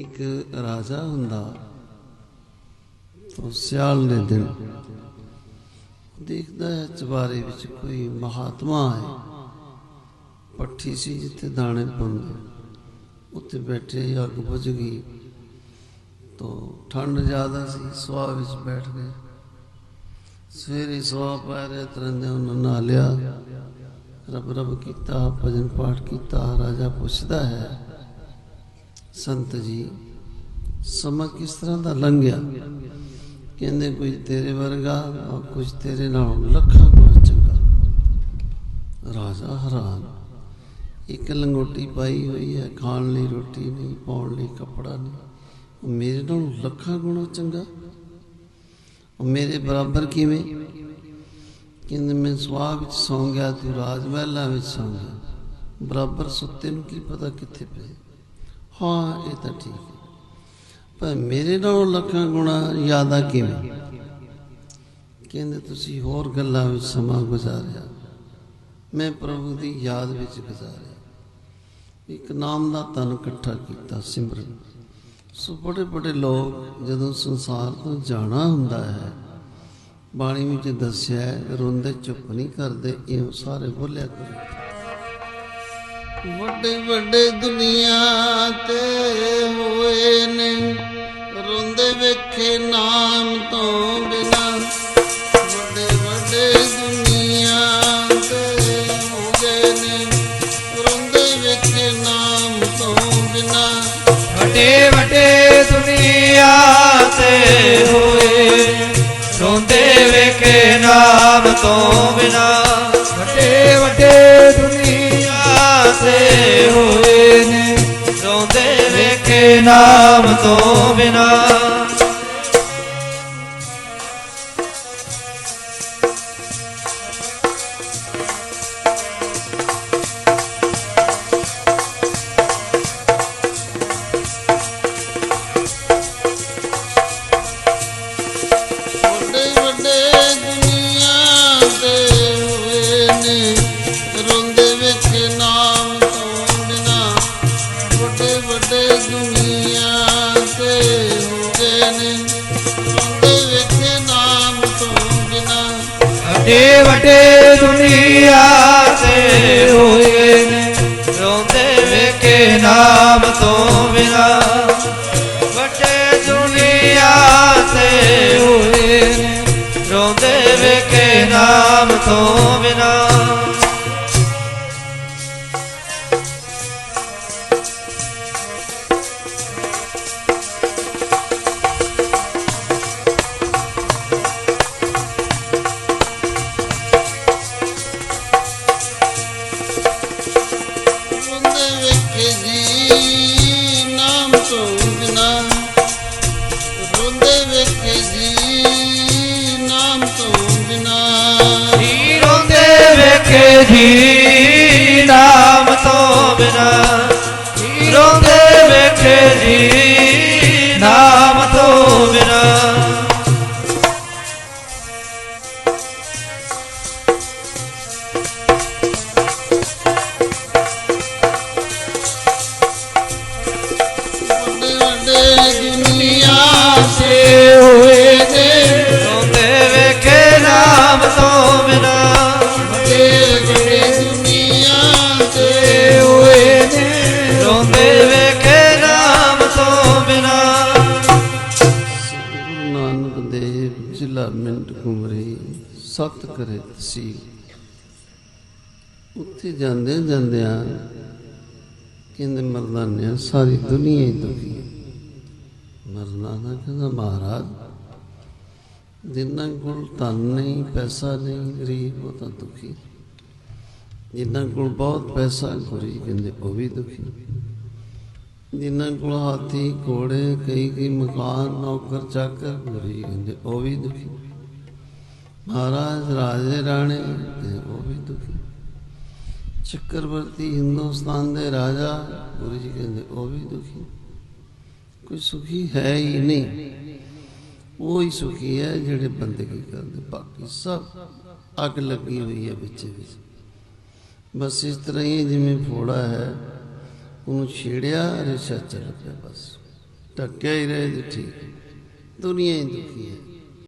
ਇੱਕ ਰਾਜਾ ਹੁੰਦਾ ਤੋਂ ਸਿਆਲ ਦੇ ਦਿਨ ਦੇਖਦਾ ਹੈ ਚਵਾਰੇ ਵਿੱਚ ਕੋਈ ਮਹਾਤਮਾ ਹੈ। ਪੱਠੀ ਸੀ ਜਿੱਥੇ ਦਾਣੇ ਪਾਉਂਦੇ ਉੱਥੇ ਬੈਠੇ ਅੱਗ ਬੁਝ ਗਈ ਤੋ ਠੰਡ ਜ਼ਿਆਦਾ ਸੀ ਸੁਆ ਵਿੱਚ ਬੈਠ ਗਏ। ਸਵੇਰੇ ਸੁਆ ਪੈ ਰਹੇ, ਤਰੰਦੇ ਉਹਨਾਂ ਨਹਾ ਲਿਆ ਰੱਬ ਰੱਬ ਕੀਤਾ ਭਜਨ ਪਾਠ ਕੀਤਾ, ਰਾਜਾ ਪੁੱਛਦਾ ਹੈ ਸੰਤ ਜੀ, ਸਮਾਂ ਕਿਸ ਤਰ੍ਹਾਂ ਦਾ ਲੰਘਿਆ? ਕਹਿੰਦੇ ਕੁਝ ਤੇਰੇ ਵਰਗਾ ਔਰ ਕੁਝ ਤੇਰੇ ਨਾਲੋਂ ਲੱਖਾਂ ਗੁਣਾ ਚੰਗਾ। ਰਾਜਾ ਹੈਰਾਨ। ਇੱਕ ਲੰਗੋਟੀ ਪਾਈ ਹੋਈ ਹੈ, ਖਾਣ ਲਈ ਰੋਟੀ ਨਹੀਂ, ਪਾਉਣ ਲਈ ਕੱਪੜਾ ਨਹੀਂ। ਉਹ ਮੇਰੇ ਨਾਲੋਂ ਲੱਖਾਂ ਗੁਣਾ ਚੰਗਾ? ਮੇਰੇ ਬਰਾਬਰ ਕਿਵੇਂ? ਕਹਿੰਦੇ, ਮੈਂ ਸੁਆਹ ਵਿੱਚ ਸੌਂ ਗਿਆ ਤੂੰ ਰਾਜ ਮਹਿਲਾਂ ਵਿੱਚ ਸੌਂ ਗਿਆ। ਬਰਾਬਰ ਸੁੱਤੇ ਨੂੰ ਕੀ ਪਤਾ ਕਿੱਥੇ ਪਏ? ਹਾਂ, ਇਹ ਤਾਂ ਠੀਕ ਹੈ। ਪਰ ਮੇਰੇ ਨਾਲੋਂ ਲੱਖਾਂ ਗੁਣਾ ਜ਼ਿਆਦਾ ਕਿਵੇਂ? ਕਹਿੰਦੇ ਤੁਸੀਂ ਹੋਰ ਗੱਲਾਂ ਵਿੱਚ ਸਮਾਂ ਗੁਜ਼ਾਰਿਆ। ਮੈਂ ਪ੍ਰਭੂ ਦੀ ਯਾਦ ਵਿੱਚ ਗੁਜ਼ਾਰਿਆ। ਇੱਕ ਨਾਮ ਦਾ ਤਨ ਇਕੱਠਾ ਕੀਤਾ ਸਿਮਰਨ। ਸੋ ਬੜੇ ਬੜੇ ਲੋਕ ਜਦੋਂ ਸੰਸਾਰ ਤੋਂ ਜਾਣਾ ਹੁੰਦਾ ਹੈ, ਬਾਣੀ ਵਿੱਚ ਦੱਸਿਆ ਰੋਂਦੇ ਚੁੱਪ ਨਹੀਂ ਕਰਦੇ ਇਹ ਸਾਰੇ ਬੋਲਿਆ ਕਰੋ। ਵੱਡੇ ਵੱਡੇ ਦੁਨੀਆ ਤੇ ਹੋਏ ਨੇ, ਰੋਂਦੇ ਵੇਖੇ ਨਾਮ ਤੋਂ ਬਿਨਾ। ਵੱਡੇ ਵੱਡੇ ਦੁਨੀਆ ਤੇ ਹੋ ਗਏ ਨੇ, ਰੋਂਦੇ ਵੇਖੇ ਨਾਮ ਤੋਂ ਬਿਨਾ। ਵੱਡੇ ਵੱਡੇ ਦੁਨੀਆ ਤੇ ਹੋਏ, ਰੋਂਦੇ ਵੇਖੇ ਨਾਮ ਤੋਂ ਨਾਮ ਤੋਂ ਹੋ ਗਏ ਵੇਖੇ ਨਾਮ ਤੂੰ ਬਿਨਾ ਵੱਡੇ ਵੱਡੇ ਦੁਨੀਆ ਤੇ ਹੋਏ ਨੇ, ਰੋਂਦੇ ਵੇਖੇ ਨਾਮ ਤੋਂ ਬਿਨਾ। ਵੱਡੇ ਦੁਨੀਆ ਤੇ ਹੋਏ ਨੇ, ਰੋਂਦੇ ਵੇਖੇ ਨਾਮ ਤੋਂ ਬਿਨਾ। ਸਤ ਕਰੇ ਤਸੀਲ ਉੱਥੇ ਜਾਂਦੇ ਜਾਂਦਿਆਂ ਕਹਿੰਦੇ ਮਰਦਾਨਿਆ ਸਾਰੀ ਦੁਨੀਆ ਹੀ ਦੁਖੀ ਮਰਦਾਨਾ ਕਹਿੰਦਾ, ਮਹਾਰਾਜ, ਜਿੰਨਾਂ ਕੋਲ ਧਨ ਨਹੀਂ, ਪੈਸਾ ਨਹੀਂ ਗਰੀਬ ਉਹ ਤਾਂ ਦੁਖੀ ਜਿਨ੍ਹਾਂ ਕੋਲ ਬਹੁਤ ਪੈਸਾ ਗੁਰੀ ਕਹਿੰਦੇ ਉਹ ਵੀ ਦੁਖੀ ਜਿਨ੍ਹਾਂ ਕੋਲ ਹਾਥੀ, ਘੋੜੇ ਕਈ ਕਈ ਮਕਾਨ, ਨੌਕਰ, ਚਾਕਰ ਗੁਰੀ ਕਹਿੰਦੇ ਉਹ ਵੀ ਦੁਖੀ ਮਹਾਰਾਜ, ਰਾਜੇ, ਰਾਣੇ ਕਹਿੰਦੇ ਉਹ ਵੀ ਦੁਖੀ। ਚੱਕਰਵਰਤੀ ਹਿੰਦੁਸਤਾਨ ਦੇ ਰਾਜਾ, ਗੁਰੂ ਜੀ ਕਹਿੰਦੇ, ਉਹ ਵੀ ਦੁਖੀ। ਕੋਈ ਸੁਖੀ ਹੈ ਹੀ ਨਹੀਂ। ਉਹ ਹੀ ਸੁਖੀ ਹੈ ਜਿਹੜੇ ਬੰਦਗੀ ਕਰਦੇ। ਬਾਕੀ ਸਭ ਅੱਗ ਲੱਗੀ ਹੋਈ ਹੈ ਵਿੱਚ ਵਿੱਚ। ਬਸ ਇਸ ਤਰ੍ਹਾਂ ਹੀ ਜਿਵੇਂ ਫੋੜਾ ਹੈ। ਉਹਨੂੰ ਛੇੜਿਆ ਰੇਸ਼ਾ ਚੱਲ ਪਿਆ ਬਸ। ਟੱਕਿਆ ਹੀ ਰਹੇ ਜੀ ਠੀਕ ਹੈ। ਦੁਨੀਆ ਹੀ ਦੁਖੀ ਹੈ।